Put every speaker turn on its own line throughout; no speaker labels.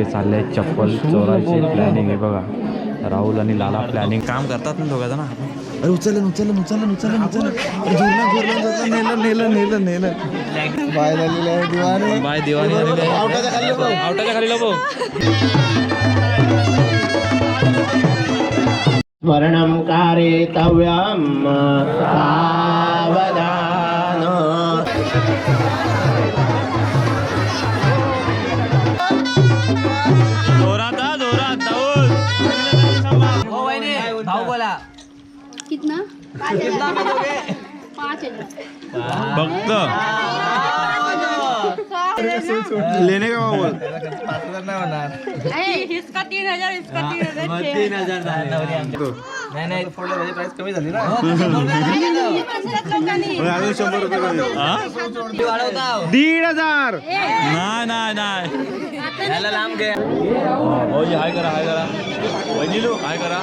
इथे चाललंय चप्पल चोरायची प्लॅनिंग आहे बघा. राहुल आणि लाला प्लॅनिंग काम करतात ना दोघा जण?
अरे उचललं उचललं उचललं उचललं उचललं नेलं नेलं नेलं नेलं. बाय झालेलं आहे
बाय दिवाणी झालेली आहे.
आवटाच्या खाली बघ.
आवटाच्या खाली लपव.
स्मरणं कारयितव्यं सावधान.
पाँच हजार.
फक्त
लेणे का बाबा
इसका तीन हजार इसका तीन हजार
अजून शंभर रुपये कमी.
हा?
दीड हजार.
नाही नाही नाही. भाऊजी हाय करा हाय करा वहिनीलो हाय करा.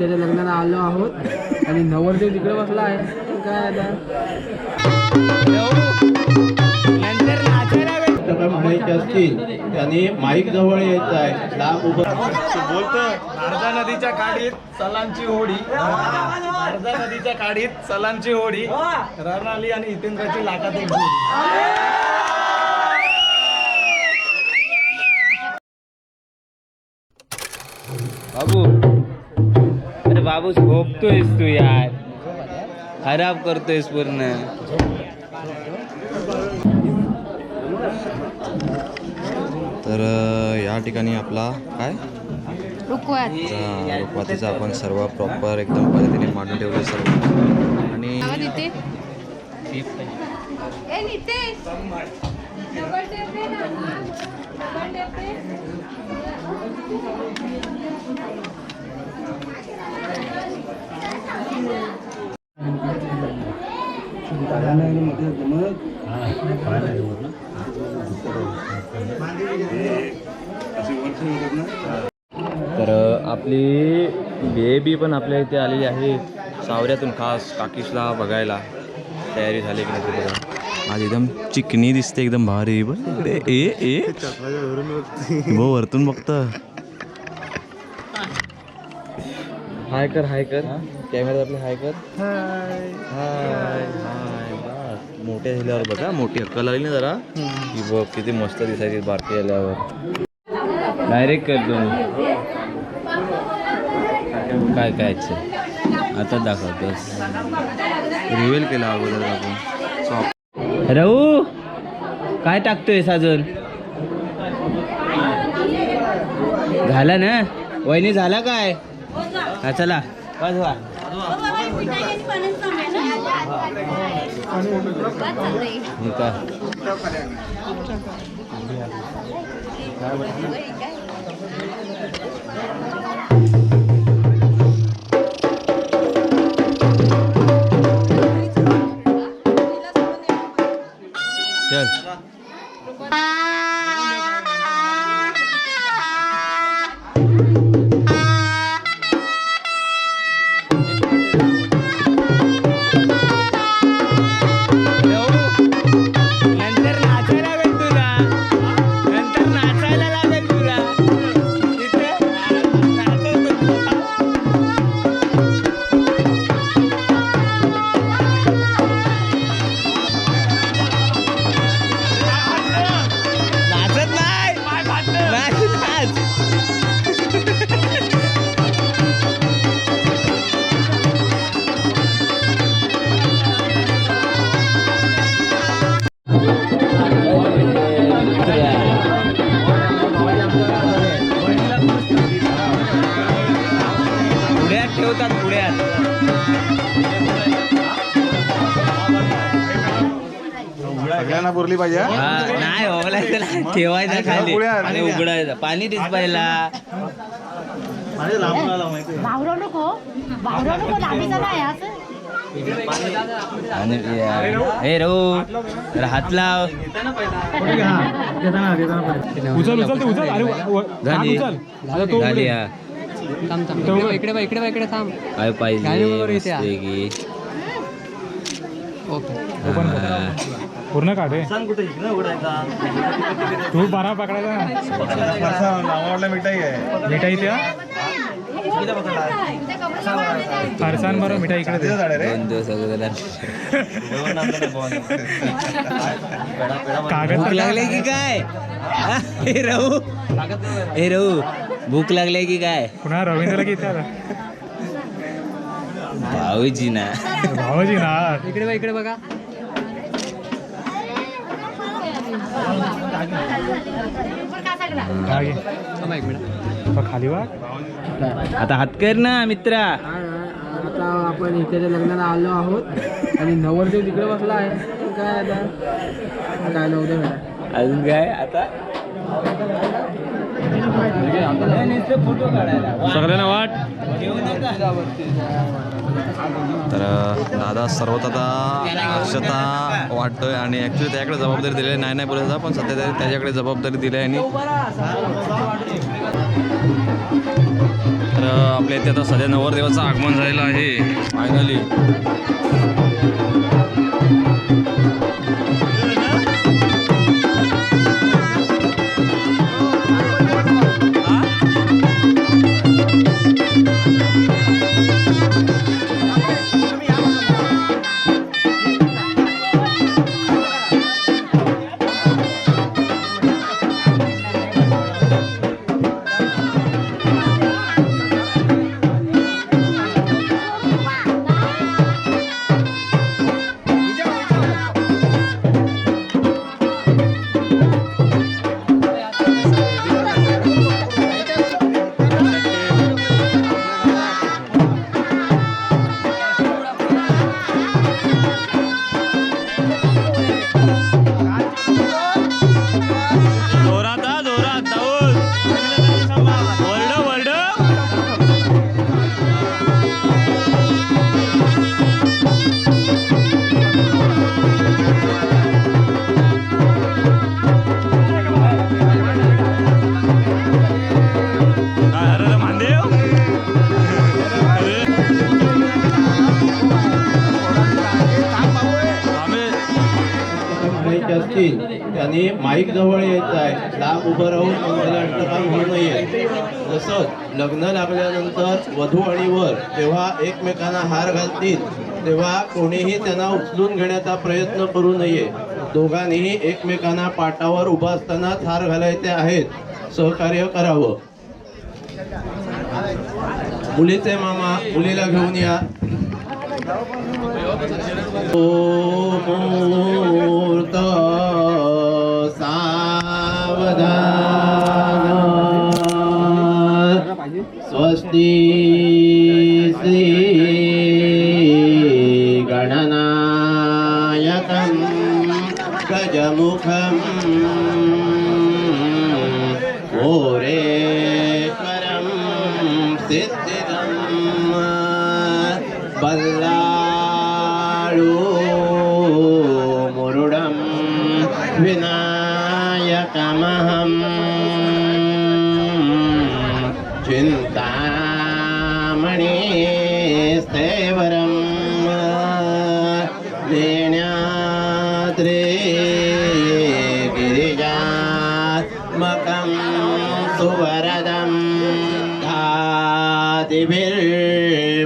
इकडे लग्नाला आलो आहोत. आणि नवरदेव तिकडे बसला आहे. काय आता?
म्हणायची असतील त्यांनी माईक जवळ यायचं आहे. लांब उभं
बोलतो अर्धा नदीच्या काढीत सलांची होडी अर्धा नदीच्या काढीत सलांची होडी रणाली आणि हितेंद्राची लाखात एक.
बाबू बाबू झोपतोयस तू यार. खराब करतोयस पूर्ण.
तर या ठिकाणी आपला काय?
रुकवात
हा, रुखवातीचा आपण सर्व प्रॉपर एकदम पद्धतीने मांडून ठेवलं सर्व. आणि तर आपली बेबी पण आपल्या इथे आलेली आहे. सावऱ्यातून खास काकीशला बघायला. तयारी झाली की नाही बघा. आज एकदम चिकनी दिसते एकदम भारी. इकडे. ए ए वरतून बघत हाय कर हाय कर. कॅमेरा आपले हाय कर. हाय. हाय बस. मोठ्या झाल्यावर बघा मोठी अक्कल आली ना जरा. की बघ किती मस्त दिसायची बारकी आल्यावर डायरेक्ट कर तुम्ही काय काय आता दाखवतोस रिव्हील केला अगोदर आपण.
राहू काय टाकतोयस अजून? झाला ना? वहिनी झाला काय? हा चला वाजवा
हे का चल
सगळ्यांना पुरली पाहिजे हा?
हा, नाही नाही ठेवायचं खाली. आणि उघडायचं. पाणी दिसपायला
माझ्या लांबून आला माहिती. आहे.
भावरा नको. भावरा नको लांबीचा नाही असं.
आणि हे जरा हात लाव.
उचल उचल ते उचल. अरे व- व-
झाली.
हात उचल. आता तो
झाली हा.
थांब थांब. इकडे बघ, इकडे बघ, इकडे थांब.
काय पाहिजे?
इथे.
मस्तपैकी.
ओके.
हा.
पूर्ण काढ. रे तू बारा पकडायचा. ना मिठाई त्या फरसान बरं मिठाई इकडे दे.
दोन दिवस अगोदर
कागद
लागले की काय? हा? हे राहू हे राहू. भूक लागले की काय?
पुन्हा रवींद्रला किती आला?
भाऊजी ना.
भावाजी ना.
इकडे बघ इकडे बघा
हा घे.
थांबा एक मिनिट
बघ, खाली
आता हात कर ना मित्रा.
आता आपण इकडे लग्नाला आलो आहोत आणि नवरदेव तिकडे बसला आहे. काय आता? काय नवरदेव
अजून काय? आता? फोटो काढायला
सगळ्यांना वाट तर दादा सर्वत आता अक्षता वाटतोय आणि ॲक्च्युली त्याच्याकडे जबाबदारी दिलेली नाही नाही बोलत पण सध्या त्या- त्याच्याकडे जबाबदारी दिली आहे आणि तर आपल्या इथे आता सध्या नवरदेवाचं आगमन झालेलं आहे. फायनली
असतील त्यांनी माईक जवळ यायचं आहे. लांब उभं राहून मंगलाष्टकाम होऊ नये. तसंच लग्न लागल्यानंतर वधू आणि वर तेव्हा एकमेकांना हार घालतील तेव्हा कोणीही त्यांना उचलून घेण्याचा प्रयत्न करू नये. दोघांनीही एकमेकांना पाटावर उभा असतानाच हार घालायचे आहेत. सहकार्य करावं. मुलीचे मामा मुलीला घेऊन या.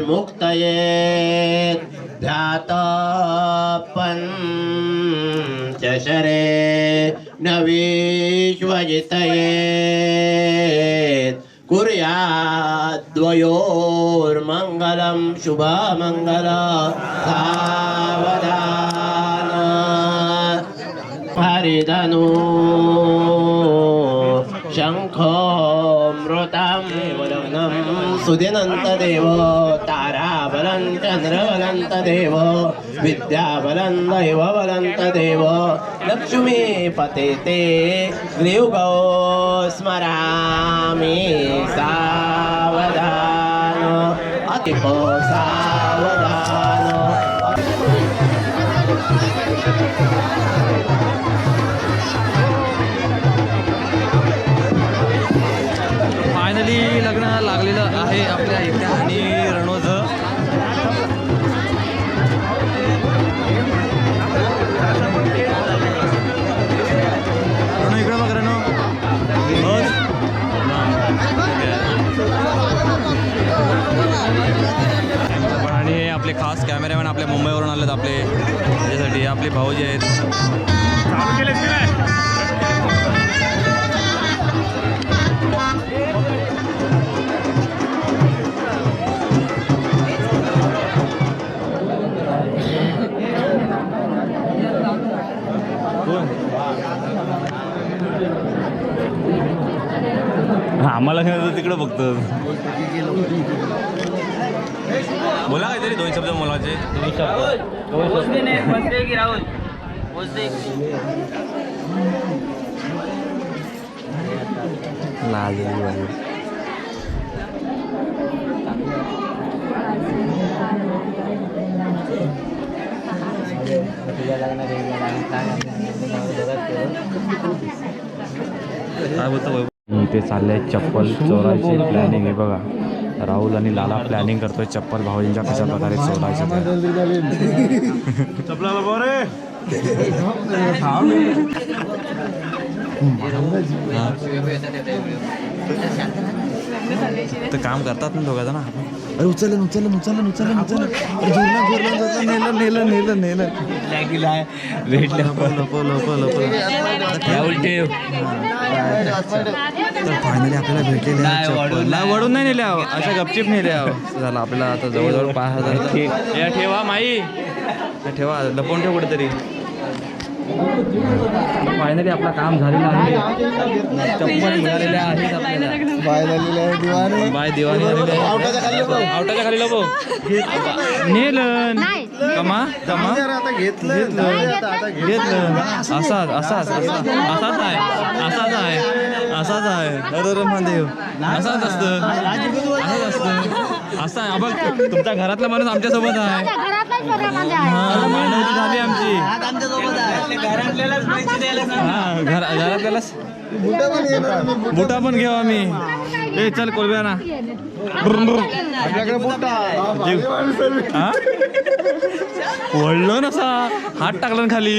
मुक्तये ध्यान् च शरे कुर्याद्वयोर्मङ्गलं शुभमङ्गल सावधान। हरिदनु सुदेनंत देव तारावलंत न्रवलंत देव विद्यावलंत देववलंत देव लक्ष्मी पते ते ग्रीवगौ स्मरामि सावधान अतिपो सावधान।
आपल्या इथे आणि रणोज. रणू इकडे बघ रणू. आणि हे आपले खास कॅमेरामॅन आपल्या मुंबईवरून आलेत आपले. त्याच्यासाठी हे आपले भाऊ जे आहेत. आम्हाला तिकडे बघतो. बोला काहीतरी दोन शब्द मुलाचे. लाल काय बोलतो ते चाललंय चप्पल चोरायची प्लॅनिंग आहे बघा. राहुल आणि लाला प्लॅनिंग करतोय चप्पल भाऊजींच्या कशा प्रकारे चोरायचं तर काम करतात ना दोघा जण? अरे उचललं उचललं उचललं उचललं उचललं अरे जोरला जोरला जोरला नेलं नेलं नेलं नेलं. भेटलं. लपो लपो लपो
या उलटे.
तर फायनली आपल्याला भेटलेले. नाही वडून नाही. नेल्या अशा गपचिप नेल्या झालं आपल्याला आता जवळजवळ पाच हजार. ठेवा माई. ठेवा लपवून ठेव कुठेतरी. फायनली आपलं काम झालेलं आहे. चप्पल मिळालेल्या आहेत आपल्याला. बाय दिवाणी झालेली आहे. आवटाच्या खाली लपो. नेलन. कमा कमा. घेतलं. घेतलं. असाच असाच असा असाच आहे. असाच आहे. असाच आहे. अरे अरे महादेव असाच असतं. असंच असतं. असं आहे. बघ तुमच्या घरातला माणूस आमच्यासोबत आहे. हा झाली आमची. हा घर घरातल्यालाच बुटा पण घेऊ आम्ही. ए चल कोलब्या ना हा? वळलं नसा. हात टाकला ना खाली.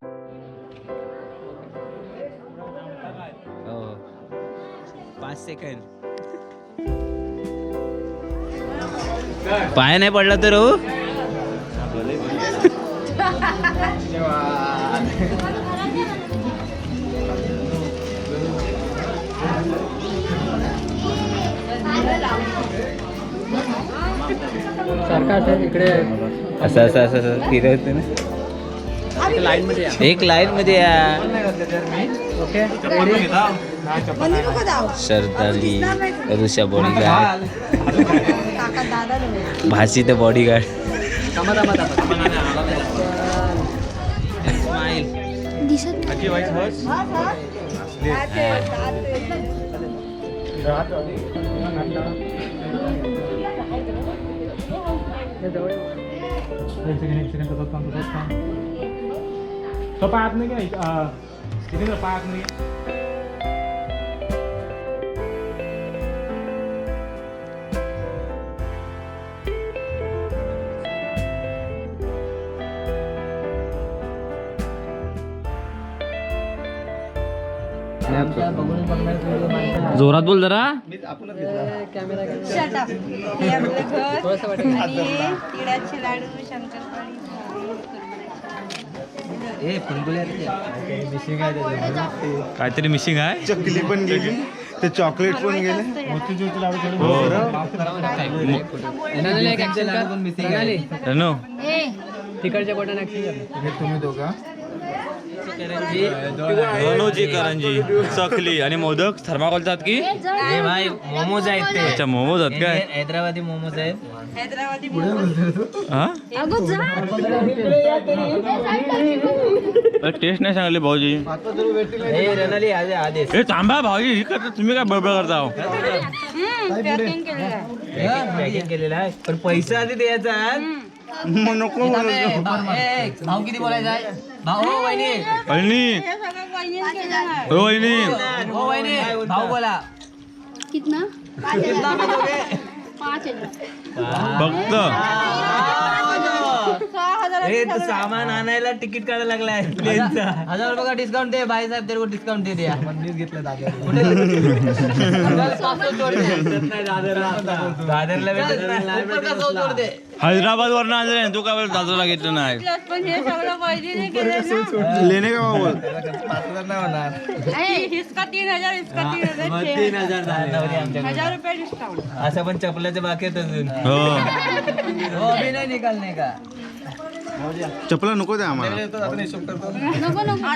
पाच सेकंड पाय नाही पडला तर हो.
सारखा असेल इकडे.
असं असं असं असं. फिरवत ना.
लाईन मध्ये या.
एक लाईन मध्ये या.
ओके?
शरदाली ऋषा बॉडीगार्ड भासी तर बॉडीगार्ड
तो पाहत नाही का? स्क्रीनवर पाहत नाही.
जोरात बोल जरा.
हे
काहीतरी मिसिंग आहे चकली पण गेली.
ते चॉकलेट पण गेले.
रणू
तिकडच्या बटन ऍक्शन
तुम्ही दोघा.
रणूची करंजी चकली आणि मोदक. थर्माकोलतात की?
हे भाई मोमोज आहेत ते.
अच्छा मोमोज आहेत काय?
हे हैदराबादी मोमोज आहेत.
हा?
अगं जा.
टेस्ट नाही सांगले भाऊजी.
हे
थांबा भाऊजी ही करता तुम्ही काय बडबड करता हो?
पॅकिंग केलेलं आहे.
पण पैसा आधी द्यायचा
मग नको
भाऊ किती बोलायचा आहे? भाऊ हो, वहिनी.
वहिनी.
हे
वहिनी.
हो वहिनी भाऊ बोला.
कितना?
फक्त
सहा
हे तर सामान आणायला तिकीट काढायला लागलाय प्लेनचा.
हजार रुपये का डिस्काउंट दे भाई साहेब तेरे को डिस्काउंट दे दिया.
दादरला भेटत नाही.
ऊपर का सौ जोड़ दे
हैदराबाद वरनं आणले तू काय दादरला घेतलं नाही.
पण हे सगळं वहिनीने केलं ना.
लेणे का
ए, तीन हजार इसका तीन हजार. छह हजार.
नवरी आमच्याकडे.
हजार रुपये डिस्काउंट
असं पण चपलाच्या बाकी आहेत अजून.
हो.
हो अभी नहीं निकालने का?
चपला नको द्या आम्हाला.
नको नको.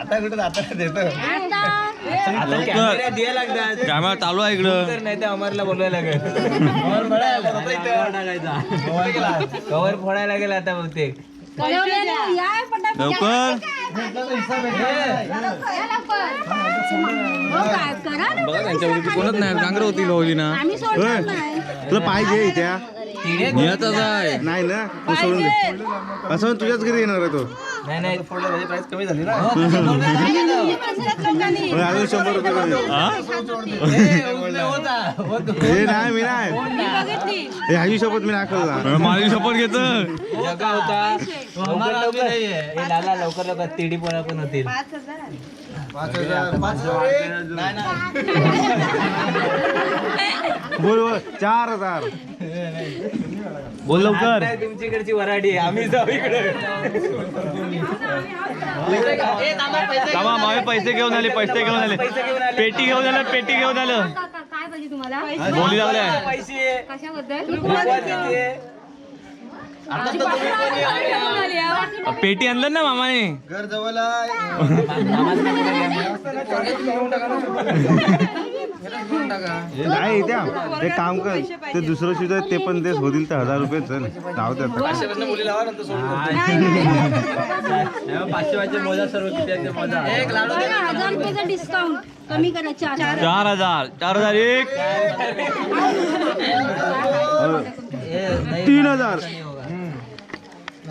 आता कुठे आता देतो?
आता.
आता कॅमेरा
चालू आहे इकडं.
नाही तर अमरला बोलवायला लागेल. कवर फोडायला लागेल आता बहुतेक.
लवकर. बघा त्यांच्यावरती कोणच नाही. डांगर होती भाऊजी ना
आम्ही सोडणार नाही.
तुला पाहिजे इथे
नियतच आहे
नाही ना तू सोडून दे. असं तुझ्याच घरी येणार आहे तो.
नाही नाही
फोडलं म्हणजे प्राइस कमी झाली ना.
ही.
अजून शंभर रुपये कमी.
हा?
नाही मी नाही. हे शपथ मी
माझी शपथ घेत.
जगा होता. लवकर लवकर हे लाला लवकर लवकर. तिडी पोळा पण होतील.
पाच हजार
हजार पाच हजार नाही
बोल बोल. चार हजार.
बोल लवकर.
तुमच्याकडची वराडी आम्ही जाऊ इकडे.
मावे पैसे घेऊन आले. पैसे घेऊन आले
पैसे घेऊन आले.
पेटी घेऊन आलं पेटी घेऊन आलं.
काय पाहिजे तुम्हाला?
बोली लागल्या.
पैसे.
कशाबद्दल?
पेटी आणलं ना मामाने
घर जवळ आहे
हे नाही इथे ते काम कर ते दुसरं शूज आहे ते पण देस होतील तर हजार रुपये चल जाऊ दे आता.
पाचशे मुली लावा नंतर सोडून
हजार रुपयाचा डिस्काउंट कमी करा चार चार
हजार चार हजार एक
तीन हजार
हे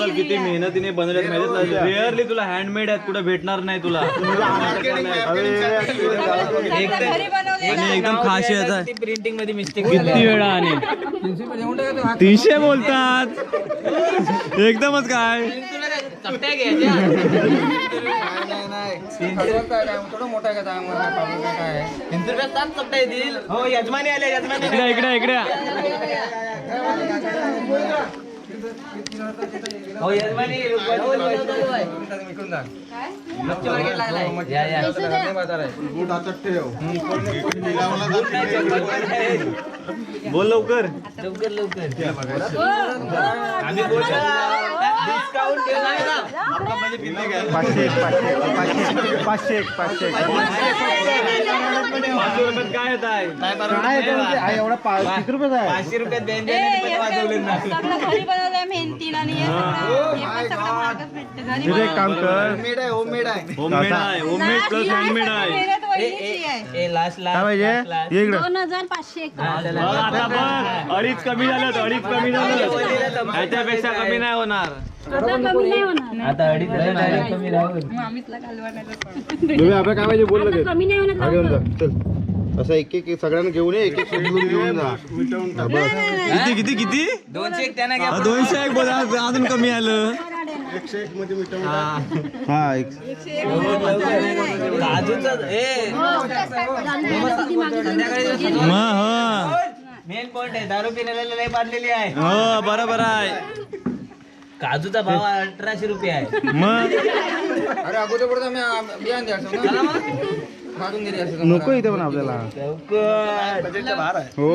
मेहनत
चल किती मेहनतीने बनवल्यात माहिती रेअरली तुला? हँडमेड आहेत कुठे भेटणार नाही तुला.
बनवले
आणि एकदम खाशी आहे
ती प्रिंटिंगमध्ये मिस्टेक
किती वेळा आणि? तीनशे बोलतात. एकदमच काय?
थोडं मोठा का काय
हो यजमानी आले यजमानी
इकडे इकडे इकडे.
हो
बोल लवकर.
लवकर लवकर.
आम्ही बोल.
डिस्काउंट
पाचशे एक पाचशे पाचशे पाचशे
पाचशे रुपयात काय येत आहे?
एवढा आहे?
पाचशे रुपयात बेंडे
हे
वाजवले ना
सगळं घरी बनवलंय मेहनतीनं आणि हे सगळं हे पण सगळं महागच भेटतं. घरी
तिथे एक काम कर.
होममेड आहे होममेड आहे.
होममेड आहे होममेड प्लस
नाही,
हँडमेड आहे.
मेहनत वहिनीची आहे.
ए लास्ट
काय
लास्ट
पाहिजे ये इकडं.
दोन हजार पाचशे एक
बघ आता बघ अडीच कमी झालं अडीच कमी झालं. ह्याच्यापेक्षा कमी नाही होणार.
आता कमी नाही होणार.
आता अडीच हजार direct कमी राहून
मामीतला घालवा नाही तर.
तुम्ही आपल्या काय पाहिजे बोल लगेच
कमी नाही होणार
जा. चल. असं एक एक सगळ्यांना घेऊन ये एक एक उचलून घेऊन जा. हा, बस.
किती किती किती?
दोनशे एक त्यांना घ्या.
हा, दोनशे एक बोला अजून कमी आलं.
हा. एक.
काजूचं ए.
मग हो.
मेन पॉइंट आहे दारू पिण्याला लय बांधलेली आहे.
हो बरोबर आहे.
काजूचा भाव अठराशे रुपये आहे.
मग.
नको इथे पण आपल्याला. हो.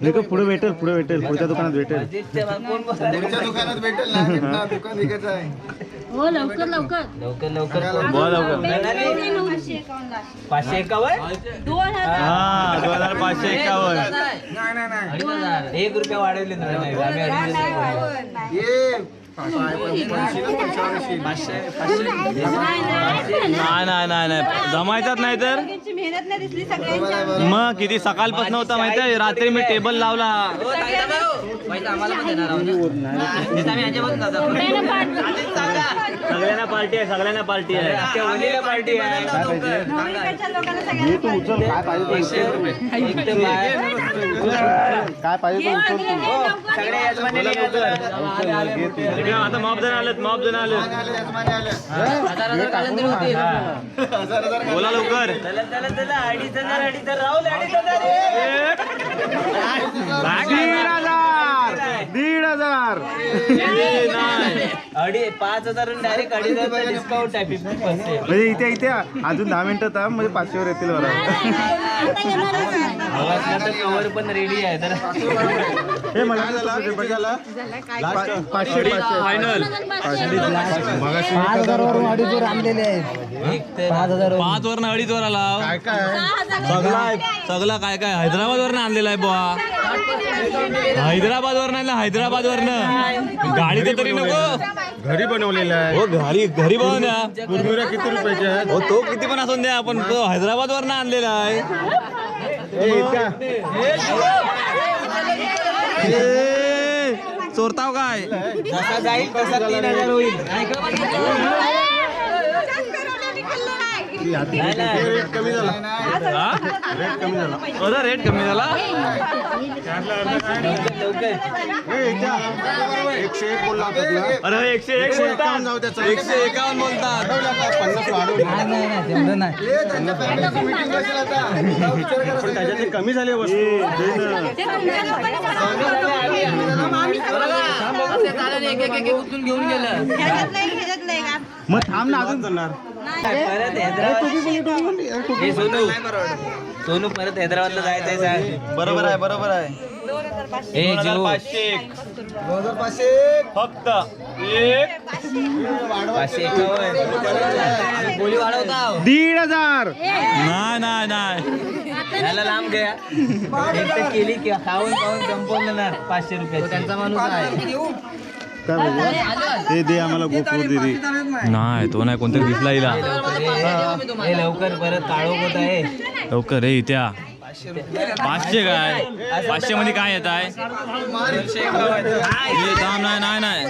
नाही का पुढे भेटेल पुढे भेटेल. पुढच्या दुकानात भेटेल.
बजेटच्या भाव कोण बसणार?
दुकानात भेटेल ना. तिथनं दुकान विकायचं आहे.
हो लवकर लवकर.
लवकर लवकर.
बोला लवकर
पाचशे
एकावन्न.
दोन हजार.
हा दोन हजार पाचशे एकावन्न.
अडीच हजार. एक रुपया वाढवले ना आम्ही अडीच हजार.
ये पाचशे
नाही नाही नाही नाही जमायचाच नाही तर?
सगळ्यांची मेहनत नाही दिसली सगळ्यांच्या
मग किती सकाळपासून होता माहिती आहे? रात्री मी टेबल लावला. सगळ्यांना पार्टी आहे सगळ्यांना पार्टी आहे.
पार्टी आहे.
काय पाहिजे
आता मॉब जण आलेत मॉब जण
हजार हजार होते.
बोला लवकर.
चला चला चला. अडीच हजार अडीच हजार. राहुल अडीच हजार. ए.
दीड हजार. दीड हजार.
नाही
अडी पाच हजार डायरेक्ट अडीच हजार डिस्काउंट आहे फिफ्टी पर्सेंट
म्हणजे इथे इथे अजून दहा मिनिटं थांब म्हणजे पाचशेवर येतील बरोबर
कवर पण रेडी आहे तर
हे मला पाचशे
फायनल
पाच हजारावरून अडीच वर आणलेले आहेत.
पाच हजार
अडीच वर आला
काय काय?
सगळा सगळा काय काय? हैदराबाद वरनं आणलेला आहे बुवा. हैदराबाद वरनं आणलं हैदराबाद वरनं गाडी तर तरी नको.
घरी बनवलेलं आहे.
हो घरी घरी द्या.
कुरमुऱ्या किती रुपयाच्या आहेत?
हो तो किती पण असून द्या पण तो हैदराबाद वरनं आणलेला आहे.
ए, इतक्या.
ए, चोरताव काय?
जसा जाईल तसा तीन हजार होईल. नाही, नाही.
रेट कमी झाला?
अरे रेट कमी झाला.
एकशे एक बोलला होता तुला.
अरे एकशे एक
एकशे एकावन्न जाऊ
बोलतात
त्याचं.
एकशे एकावन्न बोलतात
पन्नास वाढवले पण त्याच्यात ते कमी झाले वस्तू
घेऊन गेलं
मग थांब ना अजून चालणार
हे सोनू परत हैदराबादला जायचं आहे सांग.
बरोबर आहे बरोबर आहे.
ए
दोन हजार
जीव
पाचशे एक.
दोन हजार पाचशे
फक्त एक.
पाचशे एकावन्न बोली वाढवता
दीड हजार.
नाही नाही नाही.
याला लांब घ्या. एक तर केली की खाऊन खाऊन संपवलं ना पाचशे रुपये त्यांचा माणूस आहे.
काय बोलतो ते दे आम्हाला गोपूर दिदी
नाही तो नाही कोणतरी दिसला हिला
हे लवकर परत काळोख होत आहे.
लवकर रे इत्या. पाचशे काय? पाचशे मध्ये काय येत आहे? हे थांब, नाही नाही नाही.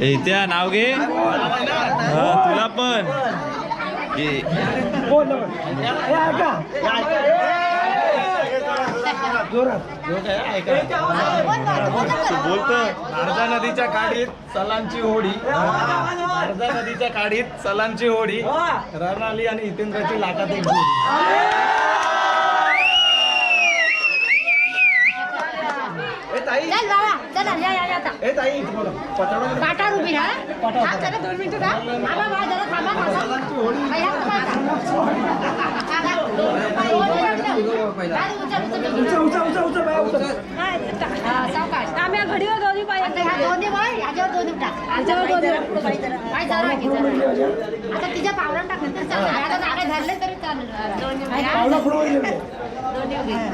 ए, त्या नाव घे. हा, तुला पण. घे.
भारजा नदीच्या काढीत सलांची होडी. भारजा नदीच्या काढीत सलांची होडी. रणाली आणि हितेंद्राची लाखात एक ताई
चल चला या या या आता.
ए ताई बोला पटवडा
पाटावर उभी राहा हा जरा दोन मिनिटं का बाबा बाबा जरा थांबा थांबा थांबा. हा, हा. बाई, उचल, उचल, उचल. हा, सावकाश.
आम्ही घडीवर दोन्ही
आता
पाहिजे
ह्या दोन्ही बाई, ह्याच्यावर दोन्ही टाक.
ह्याच्यावर दोन्ही टाक. बाई, जरा.
बाई, जरा घे, जरा. आता तिच्या पावलावर टाक नंतर चालेल. आता जागा धरले तरी चालेल?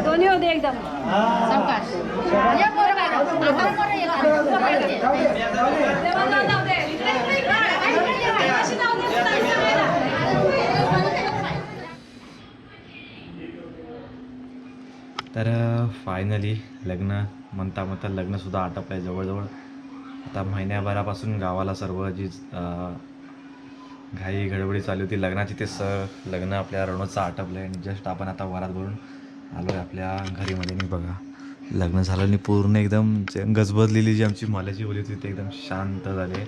दोन्ही होते एकदम
सावकाश ये पोरं
तर फायनली लग्न म्हणता म्हणता लग्नसुद्धा आटपलं आहे जवळजवळ. आता महिन्याभरापासून गावाला सर्व जी घाई गडबडी चालू होती लग्नाची ते स लग्न आपल्या रणोत्सव आटपलं आहे आणि जस्ट आपण आता वरात भरून आलो आहे आपल्या घरीमध्ये मी बघा. लग्न झालं आणि पूर्ण एकदम गजबजलेली जी आमची मालाची बोली होती ते एकदम शांत झाले.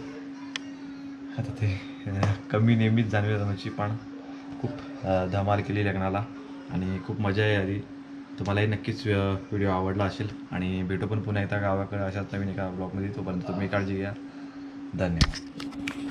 आता ते कमी नेहमीच जाणवी आमची पण खूप धमाल केली लग्नाला आणि खूप मजा आहे आली. तुम्हालाही नक्कीच व्हिडिओ आवडला असेल आणि भेटू पण पुन्हा एकदा गावाकडे अशाच नवीन एका ब्लॉगमध्ये. तोपर्यंत तुम्ही काळजी घ्या. धन्यवाद.